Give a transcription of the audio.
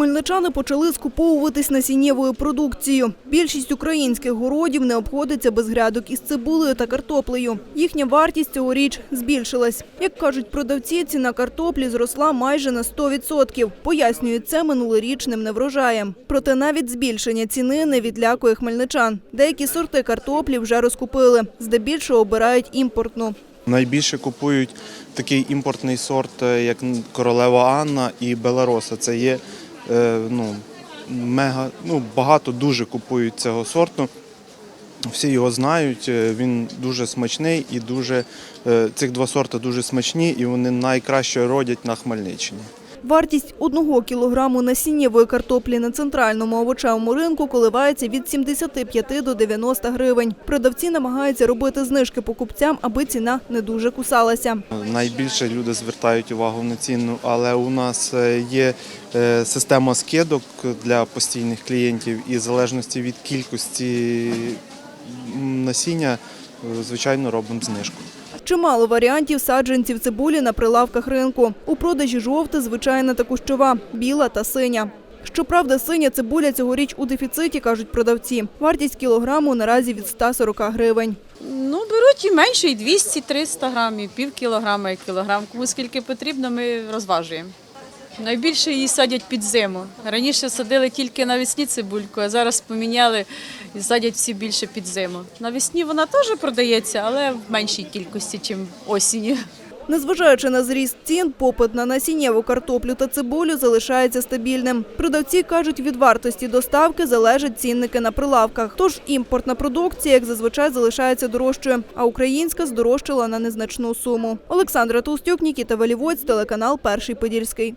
Хмельничани почали скуповуватись насіннєвою продукцією. Більшість українських городів не обходиться без грядок із цибулею та картоплею. Їхня вартість цьогоріч збільшилась. Як кажуть продавці, ціна картоплі зросла майже на 100%. Пояснюють це минулорічним неврожаєм. Проте навіть збільшення ціни не відлякує хмельничан. Деякі сорти картоплі вже розкупили. Здебільшого обирають імпортну. Найбільше купують такий імпортний сорт, е, як королева Анна і Белароса. Це є ну, мега, ну, багато дуже купують цього сорту. Всі його знають, е, він дуже смачний і дуже е, цих два сорти дуже смачні і вони найкраще родять на Хмельниччині. Вартість одного кілограму насіннєвої картоплі на центральному овочевому ринку коливається від 75 до 90 гривень. Продавці намагаються робити знижки покупцям, аби ціна не дуже кусалася. Найбільше люди звертають увагу на ціну, але у нас е, є е, система скидок для постійних клієнтів і в залежності від кількості насіння, е, звичайно, робимо знижку. Чимало варіантів саджанців цибулі на прилавках ринку. У продажі жовта, звичайна та кущова, біла та синя. Щоправда, синя цибуля цьогоріч у дефіциті, кажуть продавці. Вартість кілограму наразі від 140 гривень. Ну, беруть і менше, і 200-300 грамів, пів кілограма і кілограм. Кому скільки потрібно, ми розважуємо. Найбільше її садять під зиму. Раніше садили тільки навесні цибульку, а зараз поміняли і садять всі більше під зиму. Навесні вона теж продається, але в меншій кількості, ніж осінню. Незважаючи на зріст цін, попит на насіннєву картоплю та цибулю залишається стабільним. Продавці кажуть, від вартості доставки залежать цінники на прилавках. Тож імпортна продукція, як зазвичай, залишається дорожчою, а українська здорожчала на незначну суму. Олександра Толстюк, Нікіта Валівоць, телеканал Перший Подільський.